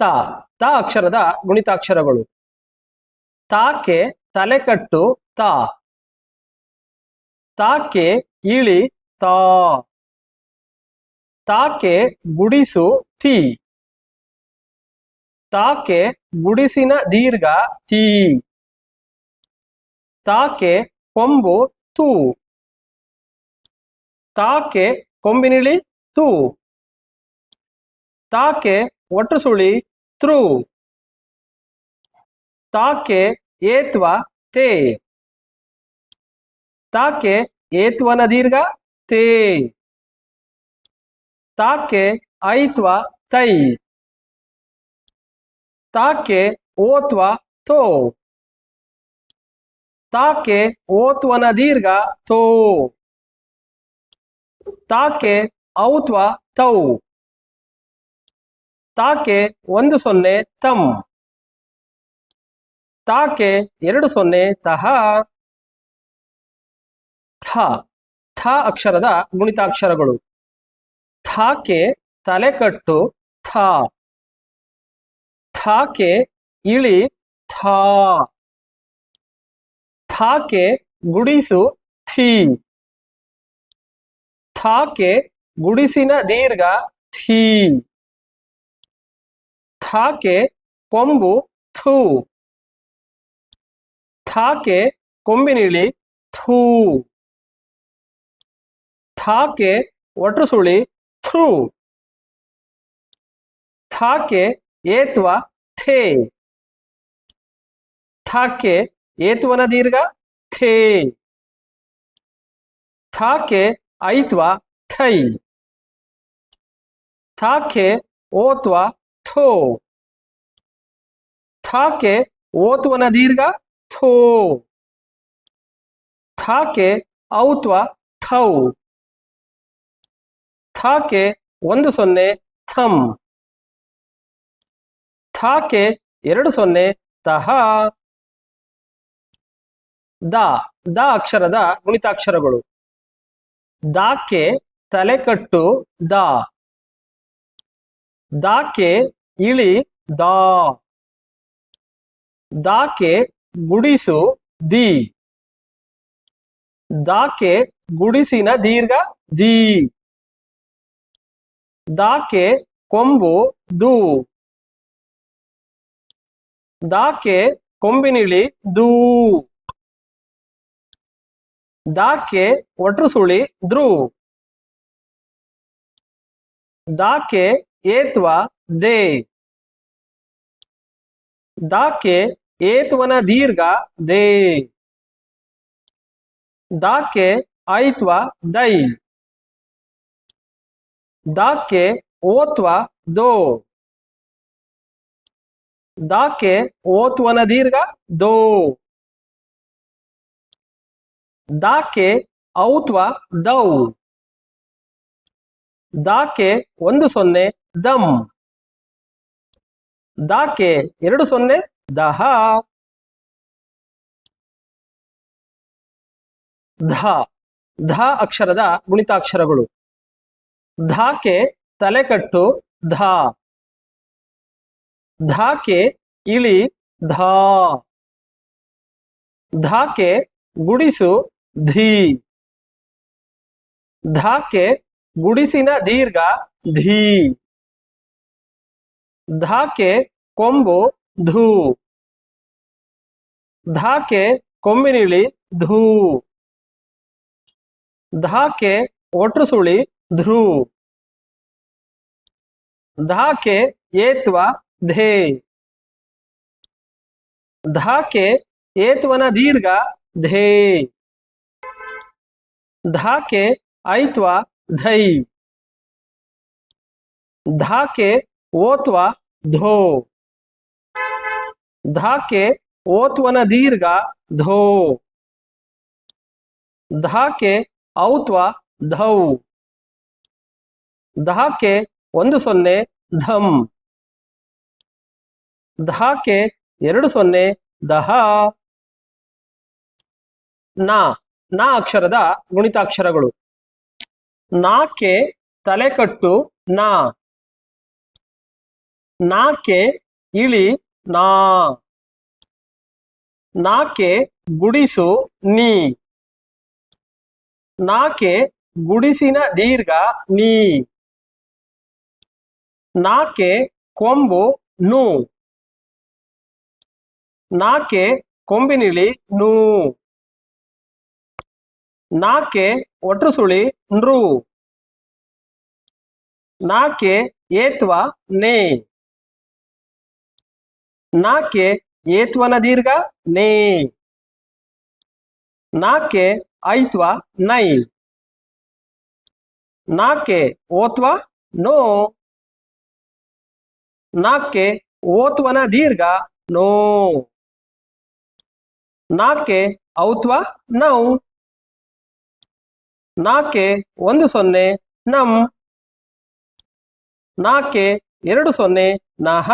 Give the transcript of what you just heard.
ತ ತ ಅಕ್ಷರದ ಗುಣಿತಾಕ್ಷರಗಳು. ತಾಕೆ ತಲೆಕಟ್ಟು ತಾ. ತಾಕೆ ಇಳಿ ತಾ. ತಾಕೆ ಗುಡಿಸು ತಿ. ತಾಕೆ ಗುಡಿಸಿನ ದೀರ್ಘ ತೀ. ತಾಕೆ ಕೊಂಬು ತು. ತಾಕೆ ಕೊಂಬಿನಿಳಿ ತು. ತಾಕೆ ಒಟ್ಟು ಸುಳಿ ತ್ರು ತಾಕೆ ಏತ್ವ ತೇ. ತಾಕೆ ಏತ್ವನ ದೀರ್ಘ ತೇ. ತಾಕೆ ಐತ್ವ ತೈ. ತಾಕೆ ಓತ್ವ ತೋ. ತಾಕೆ ಓತ್ವನ ದೀರ್ಘ ತೋ. ತಾಕೆ ಔತ್ವ ತೌ. ತಾಕೆ ಒಂದು ಸೊನ್ನೆ ತಮ್ ತಾಕೆ ಎರಡು ಸೊನ್ನೆ ತಹ ಥ. ಥ ಅಕ್ಷರದ ಗುಣಿತಾಕ್ಷರಗಳು. ಥಾಕೆ ತಲೆಕಟ್ಟು ಥಾ. ಥಾಕೆ ಇಳಿ ಥಾ. ಥಾಕೆ ಗುಡಿಸು ಥಿ ಥಾಕೆ ಗುಡಿಸಿನ ದೀರ್ಘ ಥೀ ಥಾಕೆ ಕೊಂಬು ಥೂ ಥಾಕೆ ಕೊಂಬಿನಿಳಿ ಥೂ ಥಾಕೆ ಒಟ್ಟು ಸುಳಿ ಥ್ರೂ ಥಾಕೆ ಏತ್ವ ಥೇ ಥಾಕೆ ಏತ್ವನ ದೀರ್ಘ ಥೇ ಥಾಕೆ ಐತ್ವ ಥೈ ಥಾಕೆ ಓತ್ವ ಥೋ ಥಾಕೆ ಓತ್ವನ ದೀರ್ಘ ಥೋ. ಥಾಕೆ ಔತ್ವ ಥೌ. ಥಾಕೆ ಒಂದು ಸೊನ್ನೆ ಥಮ್ ಥಾಕೆ ಎರಡು ಸೊನ್ನೆ ತಹ ದ ದ ಅಕ್ಷರದ ಗುಣಿತಾಕ್ಷರಗಳು. ದಾಕೆ ತಲೆಕಟ್ಟು ದ. ದಾಕೆ ಇಳಿ ದಾ. ದಾಕೆ ಗುಡಿಸು ದಿ. ದಾಕೆ ಗುಡಿಸಿನ ದೀರ್ಘ ದಿ. ದಾಕೆ ಕೊಂಬು ದು. ದಾಕೆ ಕೊಂಬಿನಿಳಿ ದು. ದಾಕೆ ಒಟ್ರು ಸುಳಿ ದ್ರು. ದಾಕೆ ಏತ್ವ ದೇ. ದಾಕೆ ಏತ್ವನ ದೀರ್ಘ ದೇ. ದಾಕೆ ಐತ್ವ ದೈ. ದಾಕೆ ಓತ್ವ ದೋ. ದಾಕೆ ಓತ್ವನ ದೀರ್ಘ ದೋ. ದಾಕೆ ಔತ್ವ ದೌ. ದಾಕೆ ಒಂದು ಸೊನ್ನೆ ದಮ್. ದಾಕೆ ಎರಡು ಸೊನ್ನೆ ದಹ. ಧ. ಧ ಅಕ್ಷರದ ಗುಣಿತಾಕ್ಷರಗಳು. ಧಾಕೆ ತಲೆಕಟ್ಟು ಧಾ. ಧಾಕೆ ಇಳಿ ಧಾ. ಧಾಕೆ ಗುಡಿಸು ಧೀ. ಧಾಕೆ ಗುಡಿಸಿನ ದೀರ್ಘ ಧೀ. ಧಾಕೆ ಕೊಂಬು ಧೂ. ಧಾಕೆ ಕೊಂಬಿನಿಳಿ ಧೂ. ಧಾಕೆ ಒಟ್ರು ಸುಳಿ ಧ್ರೂ ಧಾಕೆ ಏತ್ವ ಧೇ. ಧಾಕೆ ಏತ್ವನ ದೀರ್ಘ ಧೇ. ಧಾಕೆ ಐತ್ವ ಧೈ. ಧಾಕೆ ಓತ್ವ ಧೋ. ಧಾಕೆ ಓತ್ವನ ದೀರ್ಘ ಧೋ. ಧಾಕೆ ಔತ್ವ ಧೌ. ಧಾಕೆ ಒಂದು ಸೊನ್ನೆ ಧಮ್ ಧಾಕೆ ಎರಡು ಸೊನ್ನೆ ದಹ. ನಾ ನಾ ಅಕ್ಷರದ ಗುಣಿತಾಕ್ಷರಗಳು. ನಾಕೆ ತಲೆಕಟ್ಟು ನಾ. ನಾಕೆ ಇಳಿ ನಾ? ನಾಕೆ ಗುಡಿಸು ನೀ? ನಾಕೆ ಗುಡಿಸಿನ ದೀರ್ಘ ನೀ? ನಾಕೆ ಕೊಂಬು ನು? ನಾಕೆ ಕೊಂಬಿನಿಳಿ ನೂ? ನಾಕೆ ಒಟ್ರು ಸುಳಿ ನೃ? ನಾಕೆ ಏತ್ವ ನೇ? ನಾಕೆ ಏತ್ವನ ದೀರ್ಘ? ನೇ. ನಾಕೆ ಐತ್ವ? ನೈ. ನಾಕೆ ಓತ್ವ? ನೋ. ನಾಕೆ ಓತ್ವನ ದೀರ್ಘ? ನೋ. ನಾಕೆ ಔತ್ವ? ನೌ. ನಾಕೆ ಒಂದು ಸೊನ್ನೆ? ನಂ. ನಾಕೆ ಎರಡು ಸೊನ್ನೆ? ನಹ.